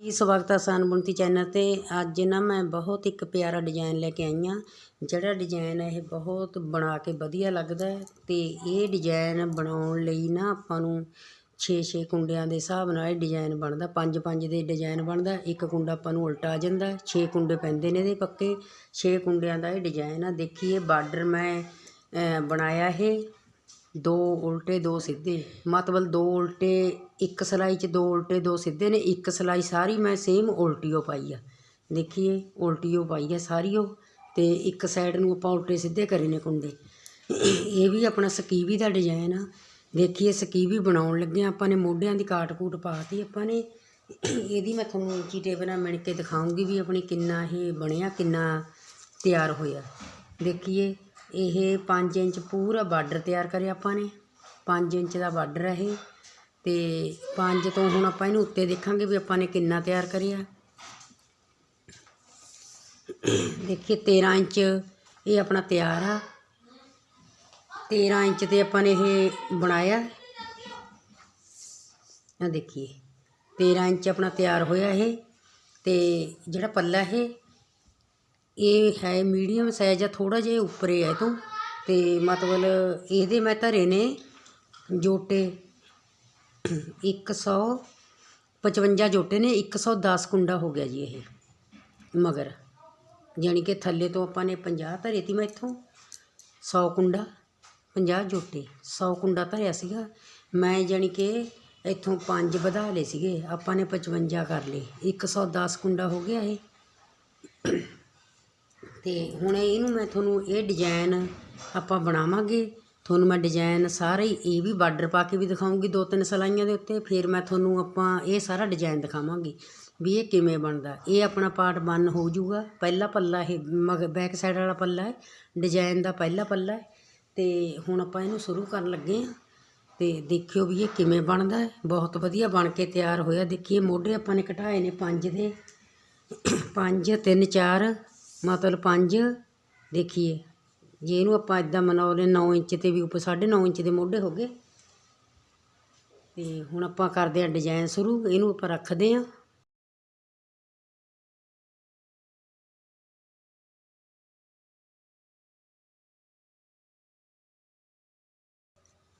ਜੀ, ਸਵਾਗਤ ਹੈ ਆਸਾਨ ਬੁਣਤੀ ਚੈਨਲ 'ਤੇ। ਅੱਜ ਨਾ ਮੈਂ ਬਹੁਤ ਇੱਕ ਪਿਆਰਾ ਡਿਜ਼ਾਈਨ ਲੈ ਕੇ ਆਈ ਹਾਂ। ਜਿਹੜਾ ਡਿਜ਼ਾਈਨ ਇਹ ਬਹੁਤ ਬਣਾ ਕੇ ਵਧੀਆ ਲੱਗਦਾ ਅਤੇ ਇਹ ਡਿਜ਼ਾਈਨ ਬਣਾਉਣ ਲਈ ਨਾ ਆਪਾਂ ਨੂੰ 6-6 ਕੁੰਡਿਆਂ ਦੇ ਹਿਸਾਬ ਨਾਲ ਇਹ ਡਿਜ਼ਾਈਨ ਬਣਦਾ। ਪੰਜ ਪੰਜ ਦੇ ਡਿਜ਼ਾਈਨ ਬਣਦਾ। ਇੱਕ ਕੁੰਡਾ ਆਪਾਂ ਨੂੰ ਉਲਟਾ ਆ ਜਾਂਦਾ 6 ਕੁੰਡੇ ਪੈਂਦੇ ਨੇ ਇਹਦੇ ਪੱਕੇ। 6 ਕੁੰਡਿਆਂ ਦਾ ਇਹ ਡਿਜ਼ਾਈਨ ਆ। ਦੇਖੀਏ ਬਾਰਡਰ ਮੈਂ ਬਣਾਇਆ ਇਹ। ਦੋ ਉਲਟੇ, ਦੋ ਸਿੱਧੇ। ਮਤਲਬ ਦੋ ਉਲਟੇ, ਇੱਕ ਸਿਲਾਈ 'ਚ ਦੋ ਉਲਟੇ, ਦੋ ਸਿੱਧੇ ਨੇ। ਇੱਕ ਸਿਲਾਈ ਸਾਰੀ ਮੈਂ ਸੇਮ ਉਲਟੀਓ ਪਾਈ ਆ। ਦੇਖੀਏ, ਉਲਟੀਓ ਪਾਈ ਆ ਸਾਰੀ ਉਹ ਅਤੇ ਇੱਕ ਸਾਈਡ ਨੂੰ ਆਪਾਂ ਉਲਟੇ ਸਿੱਧੇ ਕਰੇ ਨੇ ਕੁੰਡੇ। ਇਹ ਵੀ ਆਪਣਾ ਸਕੀਵੀ ਦਾ ਡਿਜ਼ਾਇਨ ਆ। ਦੇਖੀਏ, ਸਕੀਵੀ ਬਣਾਉਣ ਲੱਗੇ ਆਪਾਂ ਨੇ, ਮੋਢਿਆਂ ਦੀ ਕਾਟ ਕੂਟ ਪਾਤੀ ਆਪਾਂ ਨੇ। ਇਹਦੀ ਮੈਂ ਤੁਹਾਨੂੰ ਉੱਚੀ ਟੇਪ ਨਾਲ ਮਿਣ ਕੇ ਦਿਖਾਉਂਗੀ ਵੀ ਆਪਣੀ ਕਿੰਨਾ ਇਹ ਬਣਿਆ, ਕਿੰਨਾ ਤਿਆਰ ਹੋਇਆ। ਦੇਖੀਏ ਇਹ ਪੰਜ ਇੰਚ ਪੂਰਾ ਬਾਰਡਰ ਤਿਆਰ ਕਰਿਆ ਆਪਾਂ ਨੇ। ਪੰਜ ਇੰਚ ਦਾ ਬਾਰਡਰ ਹੈ ਇਹ। ਤੇ ਪੰਜ ਤੋਂ ਹੁਣ ਆਪਾਂ ਇਹਨੂੰ ਉੱਤੇ ਦੇਖਾਂਗੇ ਵੀ ਆਪਾਂ ਨੇ ਕਿੰਨਾ ਤਿਆਰ ਕਰਿਆ। ਦੇਖੀਏ 13 ਇੰਚ ਇਹ ਆਪਣਾ ਤਿਆਰ ਆ। 13 ਇੰਚ ਤੇ ਆਪਾਂ ਨੇ ਇਹ ਬਣਾਇਆ। ਆ ਦੇਖੀਏ 13 ਇੰਚ ਆਪਣਾ ਤਿਆਰ ਹੋਇਆ ਇਹ। ਤੇ ਜਿਹੜਾ ਪੱਲਾ ਇਹ ਇਹ ਹੈ ਮੀਡੀਅਮ ਸਾਈਜ਼ ਆ ਥੋੜਾ ਜਿਹਾ ਉੱਪਰੇ ਹੈ ਤੋਂ। ਤੇ ਮਤਲਬ ਇਹਦੇ ਮੈਂ ਧਰੇ ਨੇ ਜੋਟੇ 155 ਜੋਟੇ ਨੇ 110 ਕੁੰਡਾ ਹੋ ਗਿਆ ਜੀ ਇਹ। ਮਗਰ ਯਾਨੀ ਕਿ ਥੱਲੇ ਤੋਂ ਆਪਾਂ ਨੇ 50 ਧਰੇ ਤੀ ਮੈਂ ਇੱਥੋਂ 100 ਕੁੰਡਾ 50 ਜੋਟੇ 100 ਕੁੰਡਾ ਧਰਿਆ ਸੀਗਾ। ਮੈਂ ਯਾਨੀ ਕਿ ਇੱਥੋਂ 5 ਵਧਾ ਲਏ ਸੀਗੇ, ਆਪਾਂ ਨੇ 55 ਕਰ ਲਏ 110 ਕੁੰਡਾ ਹੋ ਗਿਆ ਇਹ। ਅਤੇ ਹੁਣ ਇਹਨੂੰ ਮੈਂ ਤੁਹਾਨੂੰ ਇਹ ਡਿਜਾਇਨ ਆਪਾਂ ਬਣਾਵਾਂਗੇ। ਤੁਹਾਨੂੰ ਮੈਂ ਡਿਜ਼ਾਇਨ ਸਾਰੇ ਹੀ, ਇਹ ਵੀ ਬਾਰਡਰ ਪਾ ਕੇ ਵੀ ਦਿਖਾਉਂਗੀ ਦੋ ਤਿੰਨ ਸਲਾਈਆਂ ਦੇ ਉੱਤੇ। ਫਿਰ ਮੈਂ ਤੁਹਾਨੂੰ ਆਪਾਂ ਇਹ ਸਾਰਾ ਡਿਜ਼ਾਇਨ ਦਿਖਾਵਾਂਗੀ ਵੀ ਇਹ ਕਿਵੇਂ ਬਣਦਾ। ਇਹ ਆਪਣਾ ਪਾਰਟ 1 ਹੋ ਜਾਊਗਾ। ਪਹਿਲਾ ਪੱਲਾ ਇਹ ਮਗ ਬੈਕ ਸਾਈਡ ਵਾਲਾ ਪੱਲਾ ਹੈ। ਡਿਜ਼ਾਈਨ ਦਾ ਪਹਿਲਾ ਪੱਲਾ ਹੈ। ਤੇ ਹੁਣ ਆਪਾਂ ਇਹਨੂੰ ਸ਼ੁਰੂ ਕਰਨ ਲੱਗੇ ਹਾਂ। ਤੇ ਦੇਖਿਓ ਵੀ ਇਹ ਕਿਵੇਂ ਬਣਦਾ ਹੈ। ਬਹੁਤ ਵਧੀਆ ਬਣ ਕੇ ਤਿਆਰ ਹੋਇਆ। ਦੇਖੀਏ ਮੋਢੇ ਆਪਾਂ ਨੇ ਘਟਾਏ ਨੇ ਪੰਜ ਦੇ। ਪੰਜ, ਤਿੰਨ, ਚਾਰ। ਮਤਲਬ ਪੰਜ, ਦੇਖੀਏ। ਜੇ ਇਹਨੂੰ ਆਪਾਂ ਇਦਾਂ ਮਨਾਉਲੇ 9 ਇੰਚ ਤੇ ਵੀ ਉੱਪਰ 9.5 ਇੰਚ ਦੇ ਮੋਢੇ ਹੋ ਗਏ। ਤੇ ਹੁਣ ਆਪਾਂ ਕਰਦੇ ਹਾਂ ਡਿਜ਼ਾਈਨ ਸ਼ੁਰੂ, ਇਹਨੂੰ ਆਪਾਂ ਰੱਖਦੇ ਹਾਂ।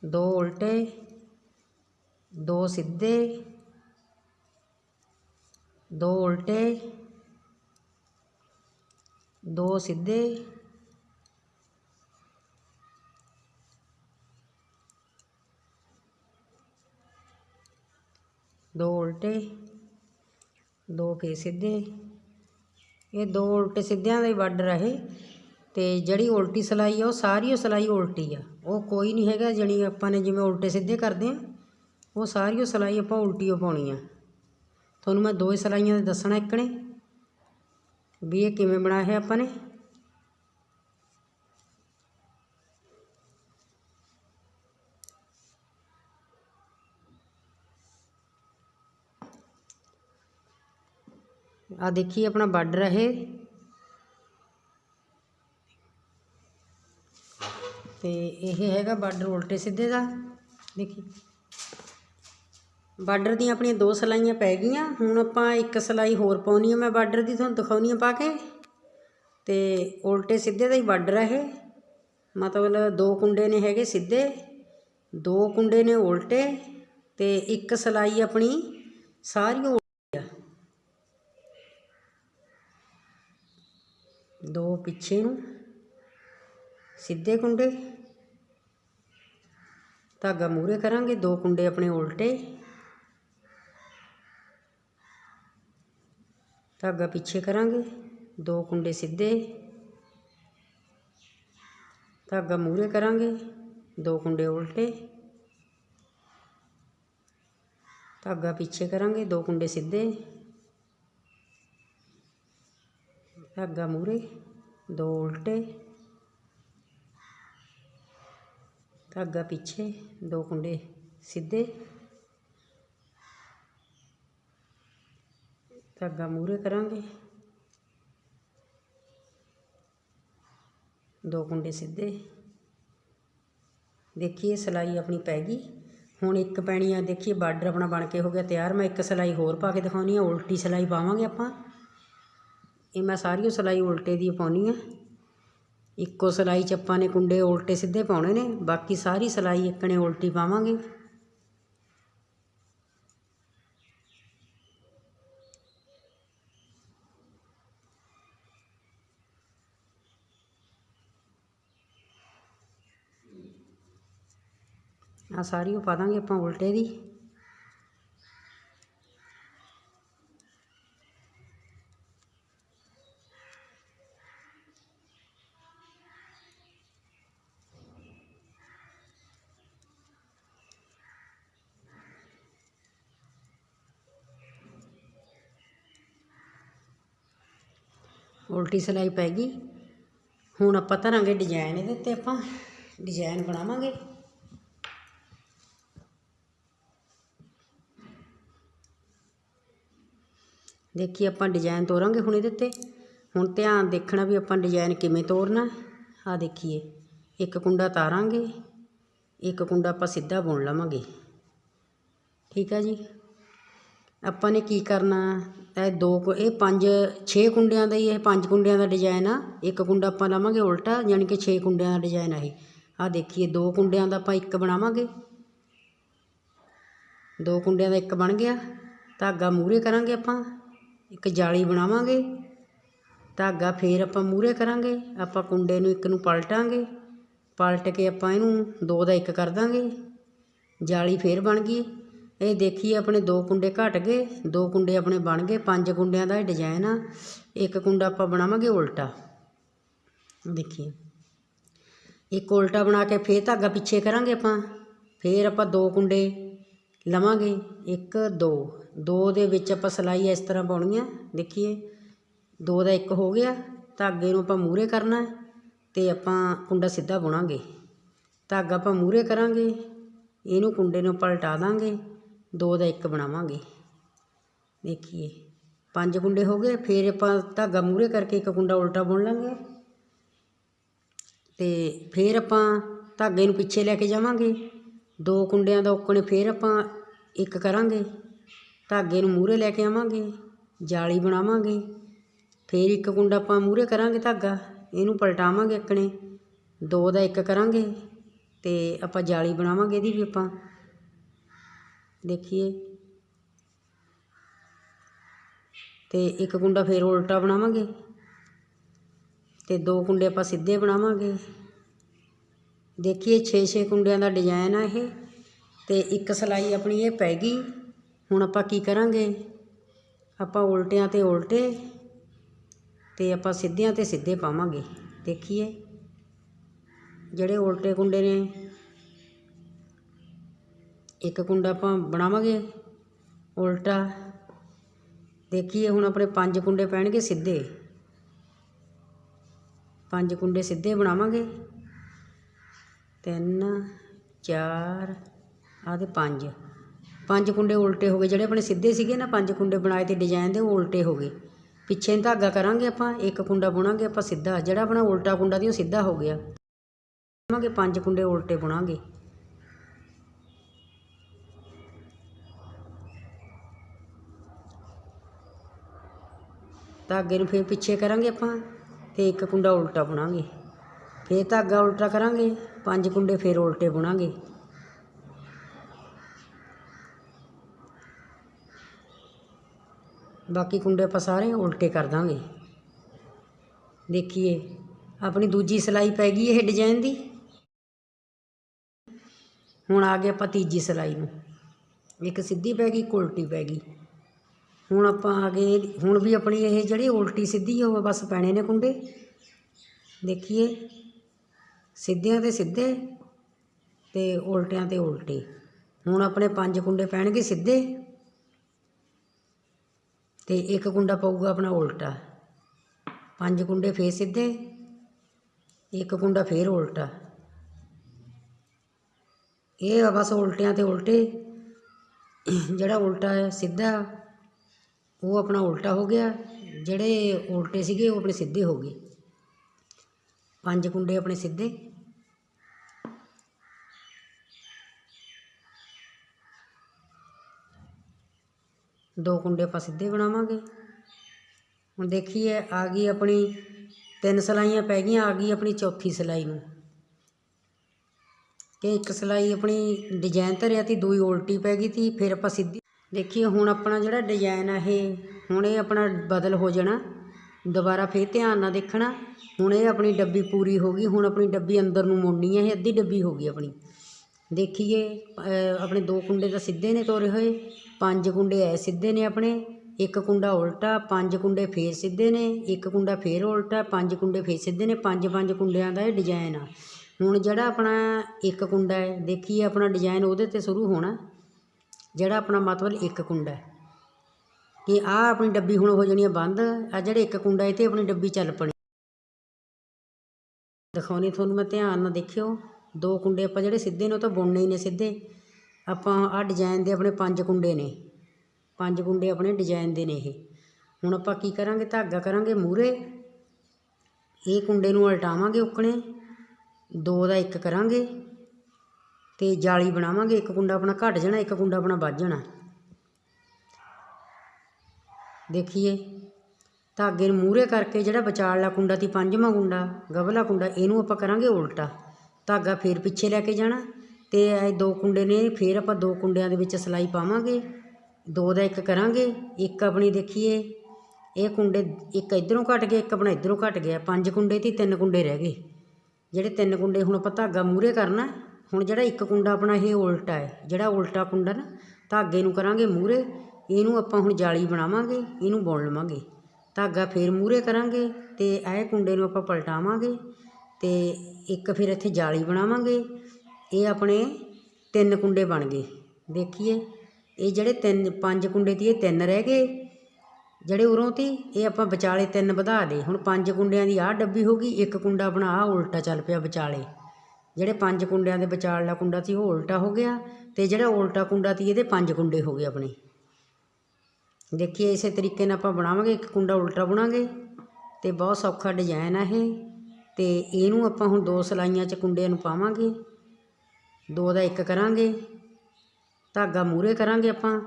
ਦੋ ਉਲਟੇ, ਦੋ ਸਿੱਧੇ, ਦੋ ਉਲਟੇ। ਦੋ ਸਿੱਧੇ। ਦੋ ਉਲਟੇ, ਦੋ ਫੇਰ ਸਿੱਧੇ। ਇਹ ਦੋ ਉਲਟੇ ਸਿੱਧਿਆਂ ਦਾ ਹੀ ਬਾਰਡਰ ਆ ਇਹ ਤੇ ਜਿਹੜੀ ਉਲਟੀ ਸਲਾਈ ਆ, ਉਹ ਸਾਰੀ ਉਹ ਸਲਾਈ ਉਲਟੀ ਆ। ਉਹ ਕੋਈ ਨਹੀਂ ਹੈਗਾ ਜਿਹੜੀ ਆਪਾਂ ਨੇ ਜਿਵੇਂ ਉਲਟੇ ਸਿੱਧੇ ਕਰਦੇ ਆ, ਉਹ ਸਾਰੀ ਉਹ ਸਲਾਈ ਆਪਾਂ ਉਲਟੀ ਓ ਪਾਉਣੀ ਆ। ਤੁਹਾਨੂੰ ਮੈਂ ਦੋ ਹੀ ਸਲਾਈਆਂ ਦੇ ਦੱਸਣਾ, ਇੱਕ ਨੇ। ਵੀ ਇਹ ਕਿਵੇਂ ਬਣਾਇਆ ਹੈ ਆਪਾਂ ਨੇ? ਆ ਦੇਖੀਏ ਆਪਣਾ ਬਾਰਡਰ ਹੈ ਇਹ। ਤੇ ਇਹ ਹੈਗਾ ਬਾਰਡਰ ਉਲਟੇ ਸਿੱਧੇ ਦਾ। ਦੇਖੀ। ਬਾਰਡਰ ਦੀਆਂ ਆਪਣੀਆਂ ਦੋ ਸਲਾਈਆਂ ਪੈ ਗਈਆਂ। ਹੁਣ ਆਪਾਂ ਇੱਕ ਸਲਾਈ ਹੋਰ ਪਾਉਣੀ ਆ। ਮੈਂ ਬਾਰਡਰ ਦੀ ਤੁਹਾਨੂੰ ਦਿਖਾਉਣੀ ਆ ਪਾ ਕੇ। ਤੇ ਉਲਟੇ ਸਿੱਧੇ ਦਾ ਹੀ ਬਾਰਡਰ ਹੈ ਇਹ। ਮਤਲਬ ਦੋ ਕੁੰਡੇ ਨੇ ਹੈਗੇ ਸਿੱਧੇ, ਦੋ ਕੁੰਡੇ ਨੇ ਉਲਟੇ ਤੇ ਇੱਕ ਸਲਾਈ ਆਪਣੀ ਸਾਰੀ ਉਲਟੀ ਆ। ਦੋ ਪਿੱਛੇ ਨੂੰ ਸਿੱਧੇ ਕੁੰਡੇ। ਧਾਗਾ ਮੂਰੇ ਕਰਾਂਗੇ। ਦੋ ਕੁੰਡੇ ਆਪਣੇ ਉਲਟੇ। ਧਾਗਾ ਪਿੱਛੇ ਕਰਾਂਗੇ ਦੋ ਕੁੰਡੇ ਸਿੱਧੇ ਧਾਗਾ ਮੂਰੇ ਕਰਾਂਗੇ ਦੋ ਕੁੰਡੇ ਉਲਟੇ ਧਾਗਾ ਪਿੱਛੇ ਕਰਾਂਗੇ ਦੋ ਕੁੰਡੇ ਸਿੱਧੇ ਧਾਗਾ ਮੂਰੇ ਦੋ ਉਲਟੇ ਧਾਗਾ ਪਿੱਛੇ ਦੋ ਕੁੰਡੇ ਸਿੱਧੇ ਧਾਗਾ ਮੂਰੇ ਕਰਾਂਗੇ। ਦੋ ਕੁੰਡੇ ਸਿੱਧੇ। ਦੇਖੀਏ ਸਲਾਈ ਆਪਣੀ ਪੈ ਗਈ। ਹੁਣ ਇੱਕ ਪੈਣੀ ਆ ਦੇਖੀਏ ਬਾਰਡਰ ਆਪਣਾ ਬਣ ਕੇ ਹੋ ਗਿਆ ਤਿਆਰ। ਮੈਂ ਇੱਕ ਸਿਲਾਈ ਹੋਰ ਪਾ ਕੇ ਦਿਖਾਉਣੀ ਆ, ਉਲਟੀ ਸਿਲਾਈ ਪਾਵਾਂਗੇ ਆਪਾਂ। ਇਹ ਮੈਂ ਸਾਰੀ ਸਿਲਾਈ ਉਲਟੇ ਦੀ ਪਾਉਣੀ ਆ। ਇੱਕੋ ਸਿਲਾਈ 'ਚ ਆਪਾਂ ਨੇ ਕੁੰਡੇ ਉਲਟੇ ਸਿੱਧੇ ਪਾਉਣੇ ਨੇ, ਬਾਕੀ ਸਾਰੀ ਸਿਲਾਈ ਇੱਕ ਨੇ ਉਲਟੀ ਪਾਵਾਂਗੇ। ਆ ਸਾਰੀ ਉਹ ਪਾ ਦਾਂਗੇ ਆਪਾਂ ਉਲਟੇ ਦੀ। ਉਲਟੀ ਸਿਲਾਈ ਪੈ ਗਈ। ਹੁਣ ਆਪਾਂ ਧਰਾਂਗੇ ਡਿਜ਼ਾਈਨ ਇਹਦੇ ਉੱਤੇ ਆਪਾਂ। ਡਿਜ਼ਾਈਨ ਬਣਾਵਾਂਗੇ। ਦੇਖੀ ਆਪਾਂ ਡਿਜ਼ਾਈਨ ਤੋਰਾਂਗੇ ਹੁਣ ਇਹਦੇ ਉੱਤੇ। ਹੁਣ ਧਿਆਨ ਦੇਖਣਾ ਵੀ ਆਪਾਂ ਡਿਜ਼ਾਈਨ ਕਿਵੇਂ ਤੋਰਨਾ। ਆ ਦੇਖੀਏ, ਇੱਕ ਕੁੰਡਾ ਤਾਰਾਂਗੇ, ਇੱਕ ਕੁੰਡਾ ਆਪਾਂ ਸਿੱਧਾ ਬੁਣ ਲਵਾਂਗੇ। ਠੀਕ ਆ ਜੀ? ਆਪਾਂ ਨੇ ਕੀ ਕਰਨਾ? ਇਹ ਦੋ ਇਹ ਪੰਜ 6 ਕੁੰਡਿਆਂ ਦਾ ਹੀ ਇਹ ਪੰਜ ਕੁੰਡਿਆਂ ਦਾ ਡਿਜ਼ਾਈਨ ਆ। ਇੱਕ ਕੁੰਡਾ ਆਪਾਂ ਲਾਵਾਂਗੇ ਉਲਟਾ ਯਾਨੀ ਕਿ 6 ਕੁੰਡਿਆਂ ਦਾ ਡਿਜ਼ਾਈਨ ਆ ਇਹ। ਆ ਦੇਖੀਏ, ਦੋ ਕੁੰਡਿਆਂ ਦਾ ਆਪਾਂ ਇੱਕ ਬਣਾਵਾਂਗੇ। ਦੋ ਕੁੰਡਿਆਂ ਦਾ ਇੱਕ ਬਣ ਗਿਆ। ਧਾਗਾ ਮੂਰੇ ਕਰਾਂਗੇ ਆਪਾਂ। ਇੱਕ ਜਾਲੀ ਬਣਾਵਾਂਗੇ। ਧਾਗਾ ਫੇਰ ਆਪਾਂ ਮੂਹਰੇ ਕਰਾਂਗੇ। ਆਪਾਂ ਕੁੰਡੇ ਨੂੰ ਇੱਕ ਨੂੰ ਪਲਟਾਂਗੇ। ਪਲਟ ਕੇ ਆਪਾਂ ਇਹਨੂੰ ਦੋ ਦਾ ਇੱਕ ਕਰ ਦਾਂਗੇ। ਜਾਲੀ ਫੇਰ ਬਣ ਗਈ। ਇਹ ਦੇਖੀਏ ਆਪਣੇ ਦੋ ਕੁੰਡੇ ਘਟ ਗਏ। ਦੋ ਕੁੰਡੇ ਆਪਣੇ ਬਣ ਗਏ। ਪੰਜ ਕੁੰਡਿਆਂ ਦਾ ਇਹ ਡਿਜ਼ਾਈਨ ਆ। ਇੱਕ ਕੁੰਡਾ ਆਪਾਂ ਬਣਾਵਾਂਗੇ ਉਲਟਾ। ਦੇਖੀਏ। ਇੱਕ ਉਲਟਾ ਬਣਾ ਕੇ ਫੇਰ ਧਾਗਾ ਪਿੱਛੇ ਕਰਾਂਗੇ ਆਪਾਂ। ਫੇਰ ਆਪਾਂ ਦੋ ਕੁੰਡੇ ਲਵਾਂਗੇ ਇੱਕ, ਦੋ। ਦੋ ਦੇ ਵਿੱਚ ਆਪਾਂ ਸਿਲਾਈ ਇਸ ਤਰ੍ਹਾਂ ਪਾਉਣੀ ਆ। ਦੇਖੀਏ। ਦੋ ਦਾ ਇੱਕ ਹੋ ਗਿਆ ਧਾਗੇ ਨੂੰ ਆਪਾਂ ਮੂਰੇ ਕਰਨਾ ਹੈ ਤੇ ਆਪਾਂ ਕੁੰਡਾ ਸਿੱਧਾ ਬੁਣਾਂਗੇ। ਧਾਗਾ ਆਪਾਂ ਮੂਰੇ ਕਰਾਂਗੇ, ਇਹਨੂੰ ਕੁੰਡੇ ਨੂੰ ਪਲਟਾ ਦਾਂਗੇ, ਦੋ ਦਾ ਇੱਕ ਬਣਾਵਾਂਗੇ। ਦੇਖੀਏ। ਪੰਜ ਕੁੰਡੇ ਹੋ ਗਏ, ਫਿਰ ਆਪਾਂ ਧਾਗਾ ਮੂਰੇ ਕਰਕੇ ਇੱਕ ਕੁੰਡਾ ਉਲਟਾ ਬੁਣ ਲਾਂਗੇ। ਤੇ ਫਿਰ ਆਪਾਂ ਧਾਗੇ ਨੂੰ ਪਿੱਛੇ ਲੈ ਕੇ ਜਾਵਾਂਗੇ। ਦੋ ਕੁੰਡਿਆਂ ਦਾ ਉੱਕਣੇ ਫਿਰ ਆਪਾਂ ਇੱਕ ਕਰਾਂਗੇ, ਧਾਗੇ ਨੂੰ ਮੂਹਰੇ ਲੈ ਕੇ ਆਵਾਂਗੇ, ਜਾਲੀ ਬਣਾਵਾਂਗੇ, ਫਿਰ ਇੱਕ ਕੁੰਡਾ ਆਪਾਂ ਮੂਹਰੇ ਕਰਾਂਗੇ ਧਾਗਾ, ਇਹਨੂੰ ਪਲਟਾਵਾਂਗੇ ਇੱਕਣੇ, ਦੋ ਦਾ ਇੱਕ ਕਰਾਂਗੇ ਅਤੇ ਆਪਾਂ ਜਾਲੀ ਬਣਾਵਾਂਗੇ ਇਹਦੀ ਵੀ ਆਪਾਂ। ਦੇਖੀਏ। ਅਤੇ ਇੱਕ ਕੁੰਡਾ ਫਿਰ ਉਲਟਾ ਬਣਾਵਾਂਗੇ ਅਤੇ ਦੋ ਕੁੰਡੇ ਆਪਾਂ ਸਿੱਧੇ ਬਣਾਵਾਂਗੇ। ਦੇਖੀਏ 6-6 ਕੁੰਡਿਆਂ ਦਾ ਡਿਜ਼ਾਈਨ ਆ ਇਹ ਤੇ ਇੱਕ ਸਿਲਾਈ ਆਪਣੀ ਇਹ ਪੈ ਗਈ। ਹੁਣ ਆਪਾਂ ਕੀ ਕਰਾਂਗੇ? ਆਪਾਂ ਉਲਟਿਆਂ ਤੇ ਉਲਟੇ ਤੇ ਆਪਾਂ ਸਿੱਧਿਆਂ ਤੇ ਸਿੱਧੇ ਪਾਵਾਂਗੇ। ਦੇਖੀਏ ਜਿਹੜੇ ਉਲਟੇ ਕੁੰਡੇ ਨੇ। ਇੱਕ ਕੁੰਡਾ ਆਪਾਂ ਬਣਾਵਾਂਗੇ ਉਲਟਾ। ਦੇਖੀਏ ਹੁਣ ਆਪਣੇ ਪੰਜ ਕੁੰਡੇ ਪੈਣਗੇ ਸਿੱਧੇ। ਪੰਜ ਕੁੰਡੇ ਸਿੱਧੇ ਬਣਾਵਾਂਗੇ। ਤਿੰਨ, ਚਾਰ, ਆਹ ਤੇ ਪੰਜ। ਪੰਜ ਕੁੰਡੇ ਉਲਟੇ ਹੋ ਗਏ, ਜਿਹੜੇ ਆਪਣੇ ਸਿੱਧੇ ਸੀਗੇ ਨਾ, ਪੰਜ ਕੁੰਡੇ ਬਣਾਏ ਤੇ ਡਿਜ਼ਾਇਨ ਦੇ ਉਹ ਉਲਟੇ ਹੋ ਗਏ। ਪਿੱਛੇ ਨੂੰ ਧਾਗਾ ਕਰਾਂਗੇ ਆਪਾਂ, ਇੱਕ ਕੁੰਡਾ ਬੁਣਾਂਗੇ ਆਪਾਂ ਸਿੱਧਾ, ਜਿਹੜਾ ਆਪਣਾ ਉਲਟਾ ਕੁੰਡਾ ਦੀ ਉਹ ਸਿੱਧਾ ਹੋ ਗਿਆ। ਬਣਾਵਾਂਗੇ ਪੰਜ ਕੁੰਡੇ ਉਲਟੇ ਬੁਣਾਂਗੇ। ਧਾਗੇ ਨੂੰ ਫਿਰ ਪਿੱਛੇ ਕਰਾਂਗੇ ਆਪਾਂ ਤੇ ਇੱਕ ਕੁੰਡਾ ਉਲਟਾ ਬੁਣਾਂਗੇ। ਫਿਰ ਧਾਗਾ ਉਲਟਾ ਕਰਾਂਗੇ। ਪੰਜ ਕੁੰਡੇ ਫਿਰ ਉਲਟੇ ਬੁਣਾਂਗੇ। ਬਾਕੀ ਕੁੰਡੇ ਆਪਾਂ ਸਾਰੇ ਉਲਟੇ ਕਰ ਦਾਂਗੇ। ਦੇਖੀਏ, ਆਪਣੀ ਦੂਜੀ ਸਿਲਾਈ ਪੈ ਗਈ ਇਹ ਡਿਜ਼ਾਈਨ ਦੀ। ਹੁਣ ਆ ਗਏ ਆਪਾਂ ਤੀਜੀ ਸਿਲਾਈ ਨੂੰ। ਇੱਕ ਸਿੱਧੀ ਪੈ ਗਈ, ਇੱਕ ਉਲਟੀ ਪੈ ਗਈ। ਹੁਣ ਆਪਾਂ ਆ ਗਏ ਹੁਣ ਵੀ ਆਪਣੀ ਇਹ ਜਿਹੜੀ ਉਲਟੀ ਸਿੱਧੀ ਉਹ ਬਸ ਪੈਣੇ ਨੇ ਕੁੰਡੇ। ਦੇਖੀਏ। ਸਿੱਧਿਆਂ ਤੇ ਸਿੱਧੇ ਤੇ ਉਲਟਿਆਂ ਤੇ ਉਲਟੇ। ਹੁਣ ਆਪਣੇ ਪੰਜ ਕੁੰਡੇ ਪੈਣਗੇ ਸਿੱਧੇ ਤੇ ਇੱਕ ਕੁੰਡਾ ਪਊਗਾ ਆਪਣਾ ਉਲਟਾ। ਪੰਜ ਕੁੰਡੇ ਫੇਰ ਸਿੱਧੇ, ਇੱਕ ਕੁੰਡਾ ਫੇਰ ਉਲਟਾ। ਇਹ ਆ ਬਸ ਉਲਟਿਆਂ ਤੇ ਉਲਟੇ। ਜਿਹੜਾ ਉਲਟਾ ਹੈ, ਸਿੱਧਾ, ਉਹ ਆਪਣਾ ਉਲਟਾ ਹੋ ਗਿਆ। ਜਿਹੜੇ ਉਲਟੇ ਸੀਗੇ, ਉਹ ਆਪਣੇ ਸਿੱਧੇ ਹੋ ਗਏ। ਪੰਜ ਕੁੰਡੇ ਆਪਣੇ ਸਿੱਧੇ। ਦੋ ਕੁੰਡੇ ਆਪਾਂ ਸਿੱਧੇ ਬਣਾਵਾਂਗੇ। ਹੁਣ ਦੇਖੀਏ, ਆ ਗਈ ਆਪਣੀ ਤਿੰਨ ਸਲਾਈਆਂ ਪੈ ਗਈਆਂ, ਆ ਗਈ ਆਪਣੀ ਚੌਥੀ ਸਲਾਈ ਨੂੰ। ਕਿ ਇੱਕ ਸਲਾਈ ਆਪਣੀ ਡਿਜ਼ਾਈਨ ਧਰਿਆ ਤੀ, ਦੂਈ ਉਲਟੀ ਪੈ ਗਈ ਤੀ, ਫਿਰ ਆਪਾਂ ਸਿੱਧੀ ਦੇਖੀਏ, ਹੁਣ ਆਪਣਾ ਜਿਹੜਾ ਡਿਜ਼ਾਈਨ ਆ ਇਹ, ਹੁਣ ਇਹ ਆਪਣਾ ਬਦਲ ਹੋ ਜਾਣਾ, ਦੁਬਾਰਾ ਫੇਰ ਧਿਆਨ ਨਾਲ ਦੇਖਣਾ। ਹੁਣ ਇਹ ਆਪਣੀ ਡੱਬੀ ਪੂਰੀ ਹੋ ਗਈ, ਹੁਣ ਆਪਣੀ ਡੱਬੀ ਅੰਦਰ ਨੂੰ ਮੋੜਨੀ ਹੈ ਇਹ ਅੱਧੀ ਡੱਬੀ ਹੋ ਗਈ ਆਪਣੀ। ਦੇਖੀਏ ਆਪਣੇ ਦੋ ਕੁੰਡੇ ਤਾਂ ਸਿੱਧੇ ਨੇ ਤੋਰੇ ਹੋਏ। ਪੰਜ ਕੁੰਡੇ ਐ ਸਿੱਧੇ ਨੇ ਆਪਣੇ, ਇੱਕ ਕੁੰਡਾ ਉਲਟਾ, ਪੰਜ ਕੁੰਡੇ ਫੇਰ ਸਿੱਧੇ ਨੇ, ਇੱਕ ਕੁੰਡਾ ਫੇਰ ਉਲਟਾ, ਪੰਜ ਕੁੰਡੇ ਫੇਰ ਸਿੱਧੇ ਨੇ, ਪੰਜ ਪੰਜ ਕੁੰਡਿਆਂ ਦਾ ਇਹ ਡਿਜ਼ਾਈਨ ਆ। ਹੁਣ ਜਿਹੜਾ ਆਪਣਾ ਇੱਕ ਕੁੰਡਾ ਹੈ ਦੇਖੀਏ ਆਪਣਾ ਡਿਜ਼ਾਈਨ ਉਹਦੇ ਤੇ ਸ਼ੁਰੂ ਹੋਣਾ, ਜਿਹੜਾ ਆਪਣਾ ਮਤਲਬ ਇੱਕ ਕੁੰਡਾ ਹੈ ਕਿ ਆ ਆਪਣੀ ਡੱਬੀ ਹੁਣ ਹੋ ਜਾਣੀ ਆ ਬੰਦ ਆ ਜਿਹੜੇ ਇੱਕ ਕੁੰਡਾ ਇਹ ਤੇ ਆਪਣੀ ਡੱਬੀ ਚੱਲ ਪਣੀ। ਦਿਖਾਉਣੀ ਤੁਹਾਨੂੰ ਮੈਂ, ਧਿਆਨ ਨਾਲ ਦੇਖਿਓ, ਦੋ ਕੁੰਡੇ ਆਪਾਂ ਜਿਹੜੇ ਸਿੱਧੇ ਨੇ ਉਹ ਤਾਂ ਬੁਣਨੇ ਹੀ ਨੇ ਸਿੱਧੇ। ਆਪਾਂ ਆਹ ਡਿਜ਼ਾਈਨ ਦੇ ਆਪਣੇ ਪੰਜ ਕੁੰਡੇ ਨੇ। ਪੰਜ ਕੁੰਡੇ ਆਪਣੇ ਡਿਜ਼ਾਈਨ ਦੇ ਨੇ ਇਹ। ਹੁਣ ਆਪਾਂ ਕੀ ਕਰਾਂਗੇ? ਧਾਗਾ ਕਰਾਂਗੇ ਮੂਰੇ ਇਹ ਕੁੰਡੇ ਨੂੰ ਉਲਟਾਵਾਂਗੇ ਉੱਕਣੇ। ਦੋ ਦਾ ਇੱਕ ਕਰਾਂਗੇ। ਤੇ ਜਾਲੀ ਬਣਾਵਾਂਗੇ। ਇੱਕ ਕੁੰਡਾ ਆਪਣਾ ਘਟ ਜਾਣਾ, ਇੱਕ ਕੁੰਡਾ ਆਪਣਾ ਵੱਧ ਜਾਣਾ। ਦੇਖੀਏ। ਧਾਗੇ ਨੂੰ ਮੂਰੇ ਕਰਕੇ ਜਿਹੜਾ ਵਿਚਾਲਲਾ ਕੁੰਡਾ ਤੀ ਪੰਜਵਾਂ ਕੁੰਡਾ, ਗਵਲਾ ਕੁੰਡਾ, ਇਹਨੂੰ ਆਪਾਂ ਕਰਾਂਗੇ ਉਲਟਾ। ਧਾਗਾ ਫੇਰ ਪਿੱਛੇ ਲੈ ਕੇ ਜਾਣਾ। ਅਤੇ ਇਹ ਦੋ ਕੁੰਡੇ ਨੇ, ਫਿਰ ਆਪਾਂ ਦੋ ਕੁੰਡਿਆਂ ਦੇ ਵਿੱਚ ਸਿਲਾਈ ਪਾਵਾਂਗੇ। ਦੋ ਦਾ ਇੱਕ ਕਰਾਂਗੇ, ਇੱਕ ਆਪਣੀ ਦੇਖੀਏ। ਇਹ ਕੁੰਡੇ ਇੱਕ ਇਧਰੋਂ ਘਟ ਗਿਆ ਇੱਕ ਆਪਣਾ ਇਧਰੋਂ ਘਟ ਗਿਆ। ਪੰਜ ਕੁੰਡੇ ਤੇ ਤਿੰਨ ਕੁੰਡੇ ਰਹਿ ਗਏ। ਜਿਹੜੇ ਤਿੰਨ ਕੁੰਡੇ ਹੁਣ ਆਪਾਂ ਧਾਗਾ ਮੂਰੇ ਕਰਨਾ, ਹੁਣ ਜਿਹੜਾ ਇੱਕ ਕੁੰਡਾ ਆਪਣਾ ਇਹ ਉਲਟਾ ਹੈ, ਜਿਹੜਾ ਉਲਟਾ ਕੁੰਡਾ ਨਾ, ਧਾਗੇ ਨੂੰ ਕਰਾਂਗੇ ਮੂਰੇ ਇਹਨੂੰ ਆਪਾਂ ਹੁਣ ਜਾਲੀ ਬਣਾਵਾਂਗੇ, ਇਹਨੂੰ ਬੁਣ ਲਵਾਂਗੇ। ਧਾਗਾ ਫੇਰ ਮੂਰੇ ਕਰਾਂਗੇ ਤੇ ਇਹ ਕੁੰਡੇ ਨੂੰ ਆਪਾਂ ਪਲਟਾਵਾਂਗੇ ਤੇ ਇੱਕ ਫਿਰ ਇੱਥੇ ਜਾਲੀ ਬਣਾਵਾਂਗੇ। ਇਹ ਆਪਣੇ ਤਿੰਨ ਕੁੰਡੇ ਬਣ ਗਏ। ਦੇਖੀਏ, ਇਹ ਜਿਹੜੇ ਤਿੰਨ, ਪੰਜ ਕੁੰਡੇ ਤੀ ਇਹ ਤਿੰਨ ਰਹਿ ਗਏ। ਜਿਹੜੇ ਉਰੋਂ ਤੀ ਇਹ ਆਪਾਂ ਵਿਚਾਲੇ ਤਿੰਨ ਵਧਾ ਦੇ। ਹੁਣ ਪੰਜ ਕੁੰਡਿਆਂ ਦੀ ਆਹ ਡੱਬੀ ਹੋ ਗਈ, ਇੱਕ ਕੁੰਡਾ ਆਪਣਾ ਆਹ ਉਲਟਾ ਚੱਲ ਪਿਆ ਵਿਚਾਲੇ। ਜਿਹੜੇ ਪੰਜ ਕੁੰਡਿਆਂ ਦੇ ਵਿਚਾਲਲਾ ਕੁੰਡਾ ਸੀ, ਉਹ ਉਲਟਾ ਹੋ ਗਿਆ ਤੇ ਜਿਹੜਾ ਉਲਟਾ ਕੁੰਡਾ ਸੀ, ਇਹਦੇ ਪੰਜ ਕੁੰਡੇ ਹੋ ਗਏ ਆਪਣੇ। ਦੇਖੀਏ, ਇਸੇ ਤਰੀਕੇ ਨਾਲ ਆਪਾਂ ਬਣਾਵਾਂਗੇ, ਇੱਕ ਕੁੰਡਾ ਉਲਟਾ ਬਣਾਂਗੇ ਤੇ ਬਹੁਤ ਸੌਖਾ ਡਿਜ਼ਾਈਨ ਆ ਇਹ ਤੇ ਇਹਨੂੰ ਆਪਾਂ ਹੁਣ ਦੋ ਸਲਾਈਆਂ 'ਚ ਕੁੰਡਿਆਂ ਨੂੰ ਪਾਵਾਂਗੇ। ਦੋ ਦਾ ਇੱਕ ਕਰਾਂਗੇ। ਧਾਗਾ ਮੂਰੇ ਕਰਾਂਗੇ ਆਪਾਂ।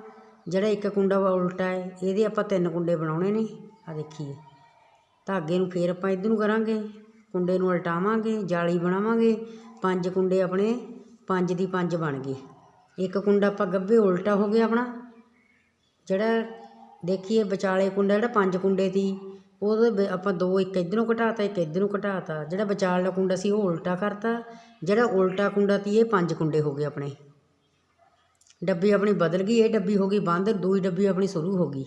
ਜਿਹੜਾ ਇੱਕ ਕੁੰਡਾ ਵਾ ਉਲਟਾ ਹੈ, ਇਹਦੇ ਆਪਾਂ ਤਿੰਨ ਕੁੰਡੇ ਬਣਾਉਣੇ ਨੇ। ਆ ਦੇਖੀਏ। ਧਾਗੇ ਨੂੰ ਫੇਰ ਆਪਾਂ ਇੱਧਰ ਨੂੰ ਕਰਾਂਗੇ। ਕੁੰਡੇ ਨੂੰ ਉਲਟਾਵਾਂਗੇ, ਜਾਲੀ ਬਣਾਵਾਂਗੇ। ਪੰਜ ਕੁੰਡੇ ਆਪਣੇ ਪੰਜ ਦੀ ਪੰਜ ਬਣ ਗਏ। ਇੱਕ ਕੁੰਡਾ ਆਪਾਂ ਗੱਭੇ ਉਲਟਾ ਹੋ ਗਿਆ ਆਪਣਾ। ਜਿਹੜਾ ਦੇਖੀਏ ਵਿਚਾਲੇ ਕੁੰਡਾ, ਜਿਹੜਾ ਪੰਜ ਕੁੰਡੇ ਦੀ ਉਹਦੇ ਵਿੱਚ ਆਪਾਂ ਦੋ, ਇੱਕ ਇੱਧਰੋਂ ਘਟਾਤਾ, ਇੱਕ ਇੱਧਰੋਂ ਘਟਾਤਾ। ਜਿਹੜਾ ਵਿਚਾਲਲਾ ਕੁੰਡਾ ਸੀ, ਉਹ ਉਲਟਾ ਕਰਤਾ। ਜਿਹੜਾ ਉਲਟਾ ਕੁੰਡਾ ਤੀ, ਇਹ ਪੰਜ ਕੁੰਡੇ ਹੋ ਗਏ ਆਪਣੇ। ਡੱਬੀ ਆਪਣੀ ਬਦਲ ਗਈ, ਇਹ ਡੱਬੀ ਹੋ ਗਈ ਬੰਦ, ਦੂਈ ਡੱਬੀ ਆਪਣੀ ਸ਼ੁਰੂ ਹੋ ਗਈ।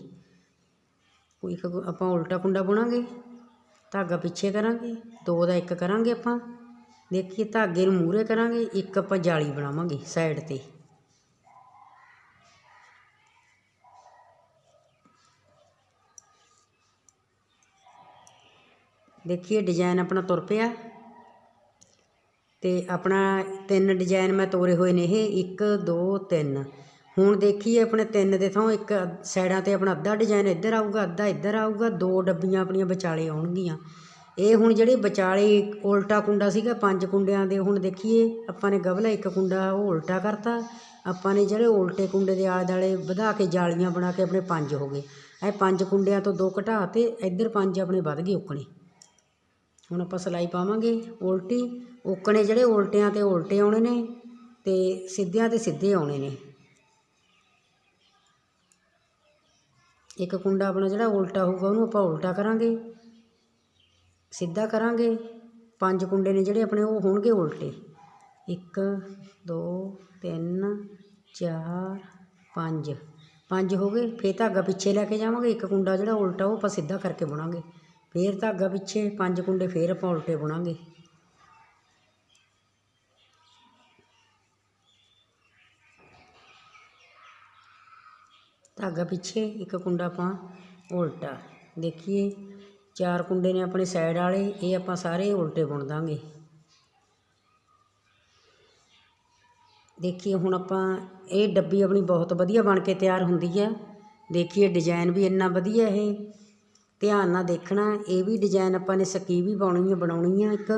ਕੋਈ ਇੱਕ ਆਪਾਂ ਉਲਟਾ ਕੁੰਡਾ ਬੁਣਾਂਗੇ, ਧਾਗਾ ਪਿੱਛੇ ਕਰਾਂਗੇ, ਦੋ ਦਾ ਇੱਕ ਕਰਾਂਗੇ ਆਪਾਂ। ਦੇਖੀਏ, ਧਾਗੇ ਨੂੰ ਮੂਰੇ ਕਰਾਂਗੇ, ਇੱਕ ਆਪਾਂ ਜਾਲੀ ਬਣਾਵਾਂਗੇ ਸਾਈਡ ਤੇ। ਦੇਖੀਏ ਡਿਜ਼ਾਈਨ ਆਪਣਾ ਤੁਰ ਪਿਆ। ਤੇ ਆਪਣਾ ਤਿੰਨ ਡਿਜ਼ਾਈਨ ਮੈਂ ਤੋਰੇ ਹੋਏ ਨੇ ਇਹ। 1 2 3 ਹੁਣ ਦੇਖੀਏ, ਆਪਣੇ ਤਿੰਨ ਦੇ ਥਾਂ ਇੱਕ ਸਾਈਡਾਂ ਤੇ ਆਪਣਾ ਅੱਧਾ ਡਿਜ਼ਾਈਨ ਇੱਧਰ ਆਊਗਾ, ਅੱਧਾ ਇੱਧਰ ਆਊਗਾ, ਦੋ ਡੱਬੀਆਂ ਆਪਣੀਆਂ ਵਿਚਾਲੇ ਆਉਣਗੀਆਂ। ਇਹ ਹੁਣ ਜਿਹੜੇ ਵਿਚਾਲੇ ਉਲਟਾ ਕੁੰਡਾ ਸੀਗਾ, ਪੰਜ ਕੁੰਡਿਆਂ ਦੇ, ਹੁਣ ਦੇਖੀਏ, ਆਪਾਂ ਨੇ ਗਵਲਾ ਇੱਕ ਕੁੰਡਾ ਉਹ ਉਲਟਾ ਕਰਤਾ। ਆਪਾਂ ਨੇ ਜਿਹੜੇ ਉਲਟੇ ਕੁੰਡੇ ਦੇ ਆਲੇ ਦੁਆਲੇ ਵਧਾ ਕੇ ਜਾਲੀਆਂ ਬਣਾ ਕੇ ਆਪਣੇ ਪੰਜ ਹੋ ਗਏ। ਇਹ ਪੰਜ ਕੁੰਡਿਆਂ ਤੋਂ ਦੋ ਘਟਾ ਤੇ ਇੱਧਰ ਪੰਜ ਆਪਣੇ ਵੱਧ ਗਏ ਉੱਕਣੇ। ਹੁਣ ਆਪਾਂ ਸਲਾਈ ਪਾਵਾਂਗੇ, ਉਲਟੀ ਉੱਕਣੇ ਜਿਹੜੇ ਉਲਟਿਆਂ ਤੇ ਉਲਟੇ ਆਉਣੇ ਨੇ ਤੇ ਸਿੱਧਿਆਂ ਤੇ ਸਿੱਧੇ ਆਉਣੇ ਨੇ। ਇੱਕ ਕੁੰਡਾ ਆਪਣਾ ਜਿਹੜਾ ਉਲਟਾ ਹੋਊਗਾ, ਉਹਨੂੰ ਆਪਾਂ ਉਲਟਾ ਕਰਾਂਗੇ, ਸਿੱਧਾ ਕਰਾਂਗੇ, ਪੰਜ ਕੁੰਡੇ ਨੇ ਜਿਹੜੇ ਆਪਣੇ ਉਹ ਹੋਣਗੇ ਉਲਟੇ। 1 2 3 4 5 ਪੰਜ ਹੋ ਗਏ, ਫੇਰ ਧਾਗਾ ਪਿੱਛੇ ਲੈ ਕੇ ਜਾਵਾਂਗੇ, ਇੱਕ ਕੁੰਡਾ ਜਿਹੜਾ ਉਲਟਾ ਉਹ ਆਪਾਂ ਸਿੱਧਾ ਕਰਕੇ ਬੁਣਾਂਗੇ। ਫੇਰ ਧਾਗਾ ਪਿੱਛੇ ਪੰਜ ਕੁੰਡੇ ਫੇਰ ਆਪਾਂ ਉਲਟੇ ਬੁਣਾਂਗੇ। ਧਾਗਾ ਪਿੱਛੇ ਇੱਕ ਕੁੰਡਾ ਆਪਾਂ ਉਲਟਾ। ਦੇਖੀਏ, ਚਾਰ ਕੁੰਡੇ ਨੇ ਆਪਣੇ ਸਾਈਡ ਵਾਲੇ, ਇਹ ਆਪਾਂ ਸਾਰੇ ਉਲਟੇ ਬੁਣ ਦਾਂਗੇ। ਦੇਖੀਏ, ਹੁਣ ਆਪਾਂ ਇਹ ਡੱਬੀ ਆਪਣੀ ਬਹੁਤ ਵਧੀਆ ਬਣ ਕੇ ਤਿਆਰ ਹੁੰਦੀ ਆ। ਦੇਖੀਏ ਡਿਜ਼ਾਈਨ ਵੀ ਇੰਨਾ ਵਧੀਆ ਇਹ। ਧਿਆਨ ਨਾਲ ਦੇਖਣਾ, ਇਹ ਵੀ ਡਿਜ਼ਾਇਨ ਆਪਾਂ ਨੇ ਸਕੀਵੀ ਪਾਉਣੀ ਹੈ ਬਣਾਉਣੀ ਆ ਇੱਕ।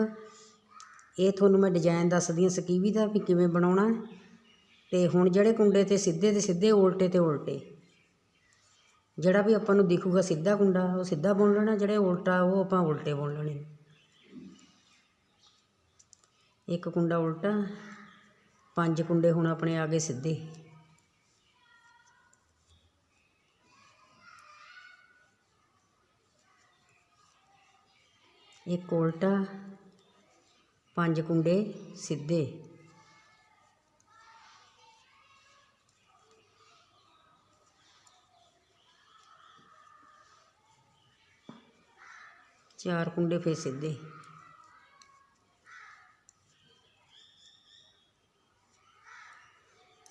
ਇਹ ਤੁਹਾਨੂੰ ਮੈਂ ਡਿਜ਼ਾਈਨ ਦੱਸਦੀ ਹਾਂ ਸਕੀਵੀ ਦਾ ਵੀ ਕਿਵੇਂ ਬਣਾਉਣਾ। ਤੇ ਹੁਣ ਜਿਹੜੇ ਕੁੰਡੇ ਤੇ ਸਿੱਧੇ ਤੇ ਸਿੱਧੇ ਉਲਟੇ ਤੇ ਉਲਟੇ। ਜਿਹੜਾ ਵੀ ਆਪਾਂ ਨੂੰ ਦਿਖੂਗਾ ਸਿੱਧਾ ਕੁੰਡਾ, ਉਹ ਸਿੱਧਾ ਬੁਣ ਲੈਣਾ, ਜਿਹੜੇ ਉਲਟਾ ਉਹ ਆਪਾਂ ਉਲਟੇ ਬੁਣ ਲੈਣੇ ਇੱਕ ਕੁੰਡਾ ਉਲਟਾ, ਪੰਜ ਕੁੰਡੇ ਹੁਣ ਆਪਣੇ ਆ ਗਏ ਸਿੱਧੇ। ਇੱਕ ਉਲਟਾ, ਪੰਜ ਕੁੰਡੇ ਸਿੱਧੇ। ਚਾਰ ਕੁੰਡੇ ਫੇਰ ਸਿੱਧੇ।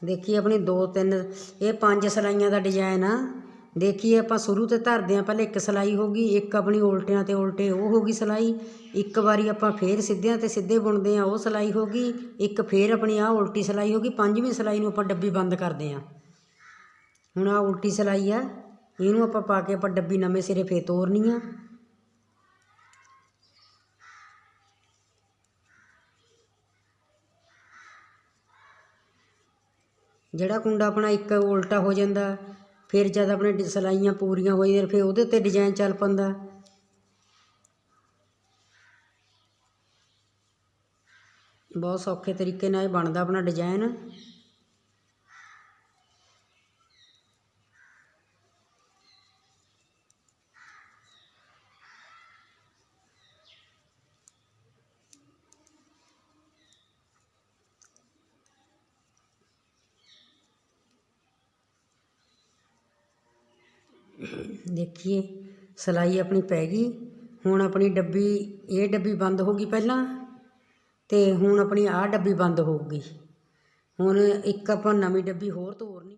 ਦੇਖੀ ਆਪਣੀ ਦੋ ਤਿੰਨ, ਇਹ ਪੰਜ ਸਲਾਈਆਂ ਦਾ ਡਿਜ਼ਾਈਨ ਆ। ਦੇਖੀਏ ਆਪਾਂ ਸ਼ੁਰੂ ਤੇ ਧਰਦੇ ਹਾਂ, ਪਹਿਲੇ ਇੱਕ ਸਲਾਈ ਹੋ ਗਈ, ਇੱਕ ਆਪਣੀ ਉਲਟਿਆਂ ਤੇ ਉਲਟੇ, ਉਹ ਹੋ ਗਈ ਸਲਾਈ। ਇੱਕ ਵਾਰੀ ਆਪਾਂ ਫੇਰ ਸਿੱਧਿਆਂ ਤੇ ਸਿੱਧੇ ਬੁਣਦੇ ਹਾਂ, ਉਹ ਸਲਾਈ ਹੋ ਗਈ। ਇੱਕ ਫੇਰ ਆਪਣੀ ਆਹ ਉਲਟੀ ਸਲਾਈ ਹੋ ਗਈ, ਪੰਜਵੀਂ ਸਲਾਈ ਨੂੰ ਆਪਾਂ ਡੱਬੀ ਬੰਦ ਕਰਦੇ ਹਾਂ। ਹੁਣ ਆਹ ਉਲਟੀ ਸਲਾਈ ਆ, ਇਹਨੂੰ ਆਪਾਂ ਪਾ ਕੇ ਆਪਾਂ ਡੱਬੀ ਨਵੇਂ ਸਿਰੇ ਫੇਰ ਤੋਰਨੀ ਆ। ਜਿਹੜਾ ਕੁੰਡਾ ਆਪਣਾ ਇੱਕ ਉਲਟਾ ਹੋ ਜਾਂਦਾ ਫਿਰ ਜਦ ਆਪਣੇ ਡਿ, ਸਿਲਾਈਆਂ ਪੂਰੀਆਂ ਹੋਈਆਂ ਫਿਰ ਉਹਦੇ ਉੱਤੇ ਡਿਜ਼ਾਈਨ ਚੱਲ ਪੈਂਦਾ। ਬਹੁਤ ਸੌਖੇ ਤਰੀਕੇ ਨਾਲ ਇਹ ਬਣਦਾ ਆਪਣਾ ਡਿਜ਼ਾਈਨ ਦੇਖੀਏ, ਸਿਲਾਈ ਆਪਣੀ ਪੈ ਗਈ। ਹੁਣ ਆਪਣੀ ਡੱਬੀ, ਇਹ ਡੱਬੀ ਬੰਦ ਹੋ ਗਈ ਪਹਿਲਾਂ ਅਤੇ ਹੁਣ ਆਪਣੀ ਆਹ ਡੱਬੀ ਬੰਦ ਹੋਊਗੀ ਹੁਣ ਇੱਕ ਆਪਾਂ ਨਵੀਂ ਡੱਬੀ ਹੋਰ ਤੋਰਨੀ।